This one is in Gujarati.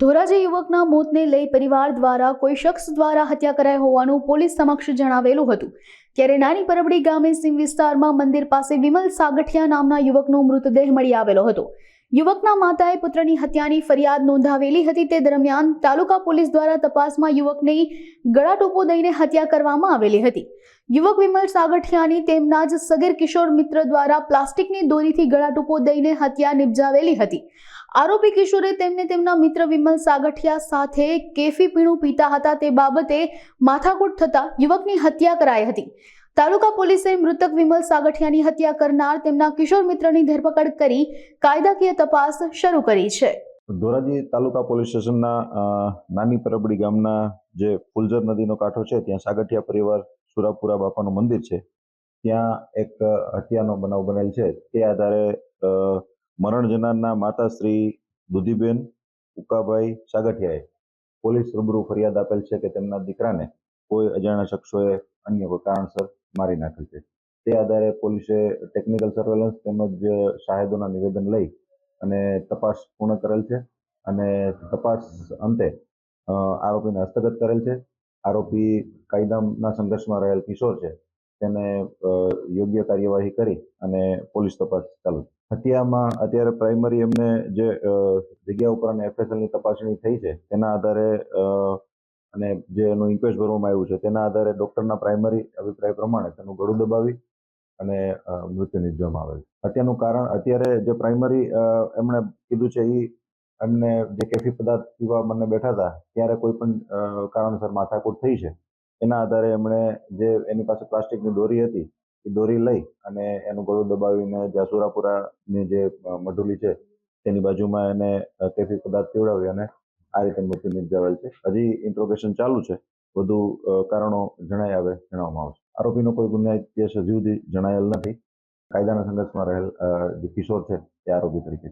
ધોરાજી યુવકના મોતને લઈ પરિવાર દ્વારા કોઈ શખ્સ દ્વારા હત્યા કરાઈ હોવાનું પોલીસ સમક્ષ જણાવેલું હતું. ત્યારે નાની પરબડી ગામે સિંહ વિસ્તારમાં મંદિર પાસે વિમલ સાગઠિયા નામના યુવકનો મૃતદેહ મળી આવેલો હતો. યુવકના માતાએ પુત્રની હત્યાની ફરિયાદ નોંધાવેલી હતી. તે દરમિયાન તાલુકા પોલીસ દ્વારા તપાસમાં યુવકની ગળાટોપો દઈને હત્યા કરવામાં આવેલી હતી. યુવક વિમલ સાગઠિયાની તેમના જ સગીર કિશોર મિત્ર દ્વારા પ્લાસ્ટિકની દોરીથી ગળા ટોપો દઈને હત્યા નિપજાવેલી હતી. આરોપી કિશોરે તેમને તેમના મિત્ર વિમલ સાગઠિયા સાથે કેફી પીણું પીતા હતા. તે બાબતે માથાકૂટ થતા યુવકની હત્યા કરાઈ હતી. તાલુકા પોલીસે મૃતક વિમલ સાગઠિયાની હત્યા કરનાર તેમના કિશોર મિત્રની ધરપકડ કરી કાયદાકીય તપાસ શરૂ કરી છે. ધોરાજી તાલુકા પોલીસ સ્ટેશનના નાની પરબડી ગામના જે ફુલઝર નદીનો કાંઠો છે, ત્યાં સાગઠિયા પરિવાર સુરાપુરા બાપાનું મંદિર છે. ત્યાં એક હત્યાનો બનાવ બનેલ છે. તે આધારે મરણ જનારના માતાશ્રી દુધીબેન ઉકાભાઈ સાગઠિયાએ પોલીસ રૂબરૂ ફરિયાદ આપેલ છે કે તેમના દીકરાને કોઈ અજાણ્યા શખ્સોએ અન્ય કોઈ કારણસર મારી નાખેલ છે. તે આધારે પોલીસે ટેકનિકલ સર્વેલન્સ તેમજ શાહેદોના નિવેદન લઈ અને તપાસ પૂર્ણ કરેલ છે અને તપાસ અંતે આરોપીને હસ્તગત કરેલ છે. આરોપી કાયદાના સંઘર્ષમાં રહેલ કિશોર છે. તેને યોગ્ય કાર્યવાહી કરી અને પોલીસ તપાસ ચાલુ હત્યામાં અત્યારે પ્રાઇમરી એમને જે જગ્યા ઉપર અને એફએસએલની તપાસણી થઈ છે તેના આધારે અ, અને જે એનું ઇન્ક્વેસ્ટ ભરવામાં આવ્યું છે, તેના આધારે ડોક્ટરના પ્રાઇમરી અભિપ્રાય પ્રમાણે તેનું ગળું દબાવી અને મૃત્યુ નિપજવામાં આવે છે. હત્યાનું કારણ, અત્યારે જે પ્રાઇમરી એમણે કીધું છે એ એમને જે કેફી પદાર્થ પીવા મને બેઠા હતા, ત્યારે કોઈ પણ કારણસર માથાકૂટ થઈ છે. એના આધારે એમણે જે એની પાસે પ્લાસ્ટિકની દોરી હતી, એ દોરી લઈ અને એનું ગળું દબાવીને જ્યાં સુરાપુરાની જે મઢુલી છે, તેની બાજુમાં એને કેફી પદાર્થ પીવડાવી અને આ રીતે મૃત્યુ નિપજાવેલ છે. હજી ઇન્ટ્રોગેશન ચાલુ છે. વધુ કારણો જણાય આવે, જણાવવામાં આવશે. આરોપીનો કોઈ ગુન્યાહિત કેસ હજુ સુધી જણાયેલ નથી. કાયદાના સંઘર્ષમાં રહેલ જે કિશોર છે તે આરોપી તરીકે